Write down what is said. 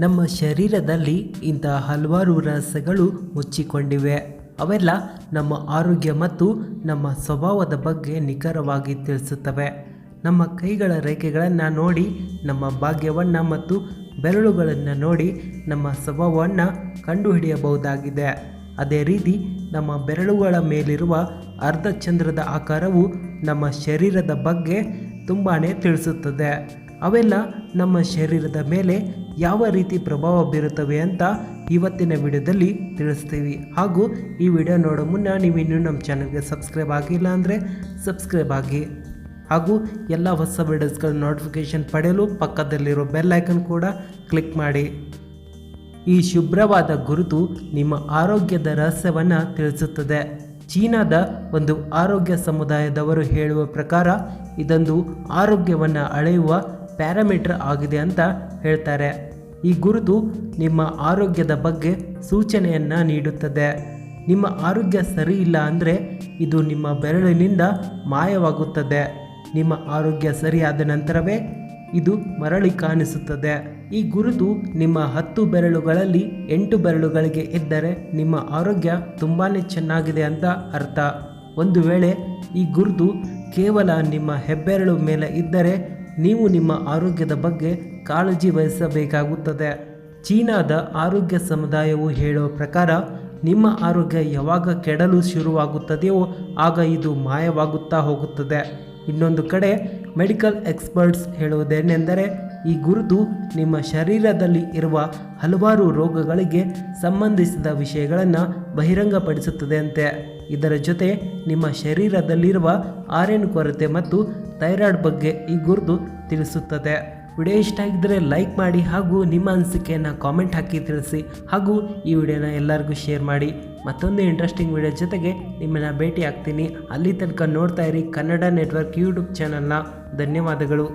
ನಮ್ಮ ಶರೀರದಲ್ಲಿ ಇಂತಹ ಹಲವಾರು ರಹಸ್ಯಗಳು ಮುಚ್ಚಿಕೊಂಡಿವೆ. ಅವೆಲ್ಲ ನಮ್ಮ ಆರೋಗ್ಯ ಮತ್ತು ನಮ್ಮ ಸ್ವಭಾವದ ಬಗ್ಗೆ ನಿಖರವಾಗಿ ತಿಳಿಸುತ್ತವೆ. ನಮ್ಮ ಕೈಗಳ ರೇಖೆಗಳನ್ನು ನೋಡಿ, ನಮ್ಮ ಭಾಗ್ಯವನ್ನು ಮತ್ತು ಬೆರಳುಗಳನ್ನು ನೋಡಿ ನಮ್ಮ ಸ್ವಭಾವವನ್ನು ಕಂಡುಹಿಡಿಯಬಹುದಾಗಿದೆ. ಅದೇ ರೀತಿ ನಮ್ಮ ಬೆರಳುಗಳ ಮೇಲಿರುವ ಅರ್ಧಚಂದ್ರದ ಆಕಾರವು ನಮ್ಮ ಶರೀರದ ಬಗ್ಗೆ ತುಂಬಾ ತಿಳಿಸುತ್ತದೆ. ಅವೆಲ್ಲ ನಮ್ಮ ಶರೀರದ ಮೇಲೆ ಯಾವ ರೀತಿ ಪ್ರಭಾವ ಬೀರುತ್ತವೆ ಅಂತ ಇವತ್ತಿನ ವಿಡಿಯೋದಲ್ಲಿ ತಿಳಿಸ್ತೀವಿ. ಹಾಗೂ ಈ ವಿಡಿಯೋ ನೋಡೋ ಮುನ್ನ ನೀವು ಇನ್ನೂ ನಮ್ಮ ಚಾನಲ್ಗೆ ಸಬ್ಸ್ಕ್ರೈಬ್ ಆಗಿಲ್ಲ ಅಂದರೆ ಸಬ್ಸ್ಕ್ರೈಬ್ ಆಗಿ. ಹಾಗೂ ಎಲ್ಲ ಹೊಸ ವಿಡಿಯೋಸ್ಗಳ ನೋಟಿಫಿಕೇಷನ್ ಪಡೆಯಲು ಪಕ್ಕದಲ್ಲಿರೋ ಬೆಲ್ ಐಕನ್ ಕೂಡ ಕ್ಲಿಕ್ ಮಾಡಿ. ಈ ಶುಭ್ರವಾದ ಗುರುತು ನಿಮ್ಮ ಆರೋಗ್ಯದ ರಹಸ್ಯವನ್ನು ತಿಳಿಸುತ್ತದೆ. ಚೀನಾದ ಒಂದು ಆರೋಗ್ಯ ಸಮುದಾಯದವರು ಹೇಳುವ ಪ್ರಕಾರ ಇದೊಂದು ಆರೋಗ್ಯವನ್ನು ಅಳೆಯುವ ಪ್ಯಾರಾಮೀಟರ್ ಆಗಿದೆ ಅಂತ ಹೇಳ್ತಾರೆ. ಈ ಗುರುತು ನಿಮ್ಮ ಆರೋಗ್ಯದ ಬಗ್ಗೆ ಸೂಚನೆಯನ್ನು ನೀಡುತ್ತದೆ. ನಿಮ್ಮ ಆರೋಗ್ಯ ಸರಿ ಇಲ್ಲ ಅಂದರೆ ಇದು ನಿಮ್ಮ ಬೆರಳಿನಿಂದ ಮಾಯವಾಗುತ್ತದೆ. ನಿಮ್ಮ ಆರೋಗ್ಯ ಸರಿಯಾದ ನಂತರವೇ ಇದು ಮರಳಿ ಕಾಣಿಸುತ್ತದೆ. ಈ ಗುರುತು ನಿಮ್ಮ ಹತ್ತು ಬೆರಳುಗಳಲ್ಲಿ ಎಂಟು ಬೆರಳುಗಳಿಗೆ ಇದ್ದರೆ ನಿಮ್ಮ ಆರೋಗ್ಯ ತುಂಬಾ ಚೆನ್ನಾಗಿದೆ ಅಂತ ಅರ್ಥ. ಒಂದು ವೇಳೆ ಈ ಗುರುತು ಕೇವಲ ನಿಮ್ಮ ಹೆಬ್ಬೆರಳು ಮೇಲೆ ಇದ್ದರೆ ನೀವು ನಿಮ್ಮ ಆರೋಗ್ಯದ ಬಗ್ಗೆ ಕಾಳಜಿ ವಹಿಸಬೇಕಾಗುತ್ತದೆ. ಚೀನಾದ ಆರೋಗ್ಯ ಸಮುದಾಯವು ಹೇಳುವ ಪ್ರಕಾರ, ನಿಮ್ಮ ಆರೋಗ್ಯ ಯಾವಾಗ ಕೆಡಲು ಶುರುವಾಗುತ್ತದೆಯೋ ಆಗ ಇದು ಮಾಯವಾಗುತ್ತಾ ಹೋಗುತ್ತದೆ. ಇನ್ನೊಂದು ಕಡೆ, ಮೆಡಿಕಲ್ ಎಕ್ಸ್ಪರ್ಟ್ಸ್ ಹೇಳುವುದೇನೆಂದರೆ ಈ ಗುರುತು ನಿಮ್ಮ ಶರೀರದಲ್ಲಿ ಇರುವ ಹಲವಾರು ರೋಗಗಳಿಗೆ ಸಂಬಂಧಿಸಿದ ವಿಷಯಗಳನ್ನು ಬಹಿರಂಗಪಡಿಸುತ್ತದೆ ಅಂತೆ ಇದರ ಜೊತೆ ನಿಮ್ಮ ಶರೀರದಲ್ಲಿರುವ ಆರ್ಯನ್ ಕೊರತೆ ಮತ್ತು ಥೈರಾಯ್ಡ್ ಬಗ್ಗೆ ಈ ಗುರುತು ತಿಳಿಸುತ್ತದೆ. ವಿಡಿಯೋ ಇಷ್ಟ ಆಗಿದ್ದರೆ ಲೈಕ್ ಮಾಡಿ ಹಾಗೂ ನಿಮ್ಮ ಅನಿಸಿಕೆಯನ್ನು ಕಾಮೆಂಟ್ ಹಾಕಿ ತಿಳಿಸಿ ಹಾಗೂ ಈ ವಿಡಿಯೋನ ಎಲ್ಲರಿಗೂ ಶೇರ್ ಮಾಡಿ. ಮತ್ತೊಂದು ಇಂಟ್ರೆಸ್ಟಿಂಗ್ ವಿಡಿಯೋ ಜೊತೆಗೆ ನಿಮ್ಮನ್ನು ಭೇಟಿ ಆಗ್ತೀನಿ ಅಲ್ಲಿ ತನಕ ನೋಡ್ತಾ ಇರಿ ಕನ್ನಡ ನೆಟ್ವರ್ಕ್ ಯೂಟ್ಯೂಬ್ ಚಾನಲ್ನ ಧನ್ಯವಾದಗಳು.